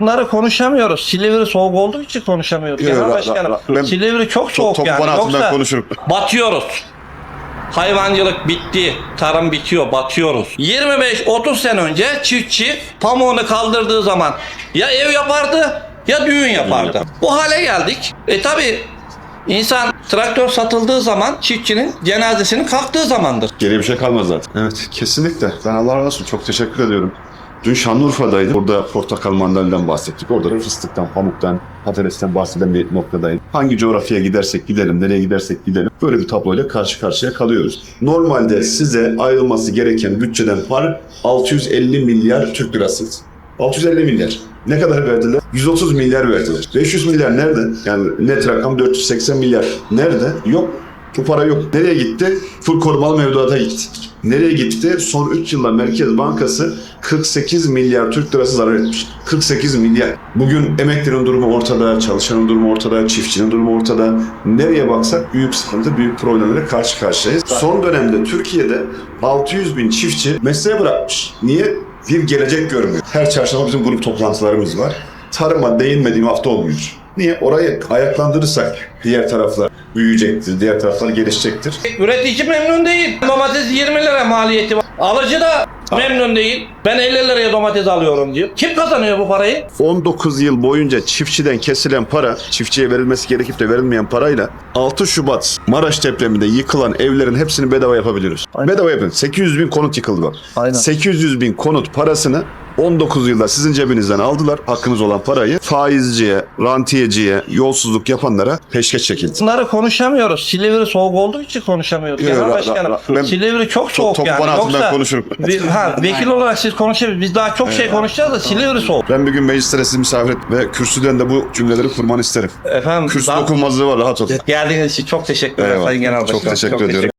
Bunları konuşamıyoruz. Silivri soğuk olduğu için konuşamıyoruz. Yok, Genel ra- başkanım. ra- ben- Silivri çok soğuk top yani. bana Yoksa konuşurum. batıyoruz. Hayvancılık bitti. Tarım bitiyor. Batıyoruz. 25-30 sene önce çiftçi pamuğunu kaldırdığı zaman ya ev yapardı ya düğün yapardı. yapardı. Bu hale geldik. E tabi insan traktör satıldığı zaman çiftçinin cenazesinin kalktığı zamandır. Geriye bir şey kalmaz zaten. Evet kesinlikle. Ben Allah razı olsun çok teşekkür ediyorum. Dün Şanlıurfa'daydım. Orada portakal mandalinadan bahsettik. Orada da fıstıktan, pamuktan, patatesten bahseden bir noktadayım. Hangi coğrafyaya gidersek gidelim, nereye gidersek gidelim böyle bir tabloyla karşı karşıya kalıyoruz. Normalde size ayrılması gereken bütçeden para 650 milyar Türk lirası. 650 milyar. Ne kadar verdiler? 130 milyar verdiler. 500 milyar nerede? Yani net rakam 480 milyar. Nerede? Yok. Bu para yok. Nereye gitti? Full korumalı mevduata gitti. Nereye gitti? Son 3 yılda Merkez Bankası 48 milyar Türk lirası zarar etmiş. 48 milyar. Bugün emeklinin durumu ortada, çalışanın durumu ortada, çiftçinin durumu ortada. Nereye baksak büyük sıkıntı, büyük problemlerle karşı karşıyayız. Son dönemde Türkiye'de 600 bin çiftçi mesleğe bırakmış. Niye? Bir gelecek görmüyor. Her çarşamba bizim grup toplantılarımız var. Tarıma değinmediğim hafta olmuyor. Niye? Orayı ayaklandırırsak diğer taraflar büyüyecektir, diğer taraflar gelişecektir. Üretici memnun değil. Domates 20 lira maliyeti var. Alıcı da memnun değil. Ben 50 liraya domates alıyorum diyor. Kim kazanıyor bu parayı? 19 yıl boyunca çiftçiden kesilen para, çiftçiye verilmesi gerekip de verilmeyen parayla 6 Şubat Maraş depreminde yıkılan evlerin hepsini bedava yapabiliyoruz. Bedava yapın. 800 bin konut yıkıldı bak. Aynen. 800 bin konut parasını 19 yılda sizin cebinizden aldılar. Hakkınız olan parayı faizciye, rantiyeciye, yolsuzluk yapanlara peşkeş çekildi. Bunları konuşamıyoruz. Silivri soğuk olduğu için konuşamıyoruz. Yok, Genel ra- başkanım. ra- ben- Silivri çok soğuk top yani. bana atın, ben Yoksa konuşurum. bir- ha, vekil olarak siz konuşabilirsiniz. Biz daha çok şey konuşacağız da Silivri soğuk. Ben bir gün mecliste sizi misafir et ve kürsüden de bu cümleleri kurmanı isterim. Efendim Kürsü daha- dokunmazlığı var rahat ol. geldiğiniz için çok teşekkür ederim Eyvallah. Sayın Genel Çok Başkanım. teşekkür ediyorum.